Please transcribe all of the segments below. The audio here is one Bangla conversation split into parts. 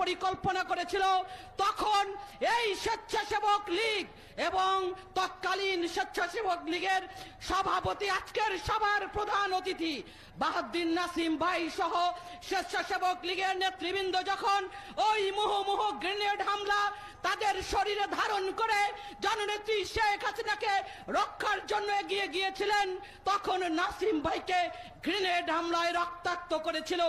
পরিকল্পনা করেছিল, তখন এই স্বেচ্ছাসেবক লীগ এবং তৎকালীন স্বেচ্ছাসেবক লীগের সভাপতি, আজকের সভার প্রধান অতিথি বাহাদ্দিন নাসিম ভাই সহ স্বেচ্ছাসেবক লীগের নেতৃবৃন্দ যখন ওই মুহুমুহু গ্রেনেড হামলা তাদের শরীরে ধারণ করে জননেত্রী শেখ হাসিনাকে রক্ষার জন্য এগিয়ে গিয়েছিলেন, তখন নাসিম ভাইকে গ্রেনেড হামলায় রক্তাক্ত করেছিল।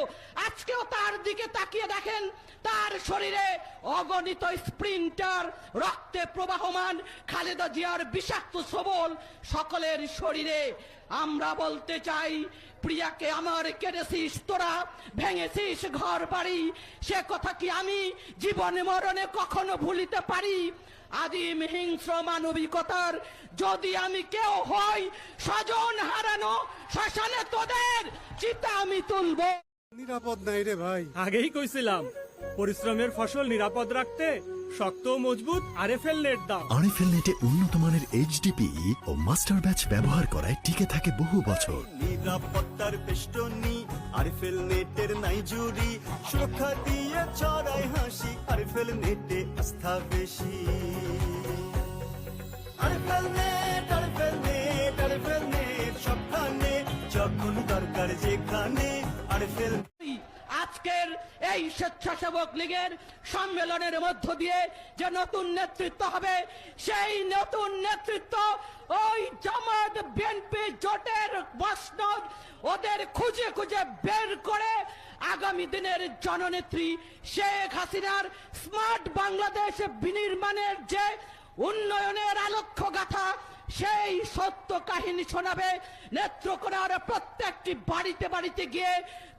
আজকেও তার দিকে তাকিয়ে দেখেন তার শরীরে অগণিত স্প্রিন্টার রক্তে প্রবাহমান খালেদা জিয়ার বিষাক্ত সবল সকলের শরীরে। আমরা বলতে চাই প্রিয়াকে আমার কেড়েছিস তোরা ভেঙেছিস ঘর বাড়ি। সে কথা কি আমি জীবনে মরণে কখনো ভুলিতে পারি? আদিম হিংস্র মানবিকতার যদি আমি কেউ হই স্বজন হারানো শ্মশানে তোদের চিতা আমি তুলবো। নিরাপদ নাই রে ভাই। আগেই কইছিলাম পরিশ্রমের ফসল নিরাপদ রাখতে শক্ত ও মজবুত আরএফএল নেট দাও। আরএফএল নেটে উন্নত মানের এইচডিপি ও মাস্টার ব্যাচ ব্যবহার করায় টিকে থাকে বহু বছর। নিরাপত্তার বেষ্টনী আরফেল নেটের নাই জুড়ি সুরক্ষা দিয়ে চড়াই হাসি আরফেল নেটে আস্থা বেশি। RFL net RFL net RFL net সবখানে যখন দরকার যেখানে আরফেল আজকের এই স্বেচ্ছাসেবক লীগের সম্মেলনের মধ্য দিয়ে যে নতুন নেতৃত্ব হবে, সেই নতুন নেতৃত্ব ওই জামাত বিএনপি জোটের মসনদ ওদের খুঁজে খুঁজে বের করে আগামী দিনের জননেত্রী শেখ হাসিনার স্মার্ট বাংলাদেশ বিনির্মাণের যে উন্নয়নের আলক্ষ্য গাথা সেই সত্য কাহিনী শোনাবে নেত্রকোনার প্রত্যেকটি বাড়িতে বাড়িতে গিয়ে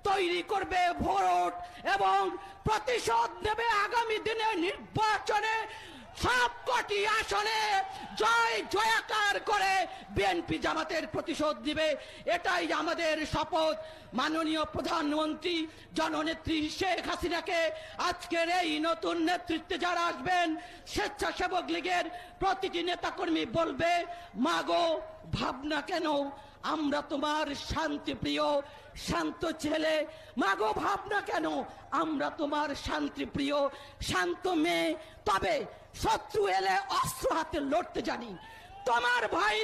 তৈরি করবে ভোট এবং প্রতিশোধ নেবে আগামী দিনে নির্বাচনে। সব কটি আসনে জয় জয়াকার করে বিএনপি জামাতের প্রতিশোধ দিবে। এটাই আমাদের শপথ। মাননীয় প্রধানমন্ত্রী জননেত্রী শেখ হাসিনাকে আজকের এই নতুন নেতৃত্বে যারা আসবেন, স্বেচ্ছাসেবক লীগের প্রতিটি নেতাকর্মী বলবে, মাগো, ভাবনা কেন আমরা তোমার শান্তি প্রিয়, শান্ত ছেলে। মাগো ভাবনা কেন, আমরা তোমার শান্তি প্রিয়, শান্ত মেয়ে। তবে শত্রু এলে অস্ত্র হাতে লড়তে জানি। তোমার ভাই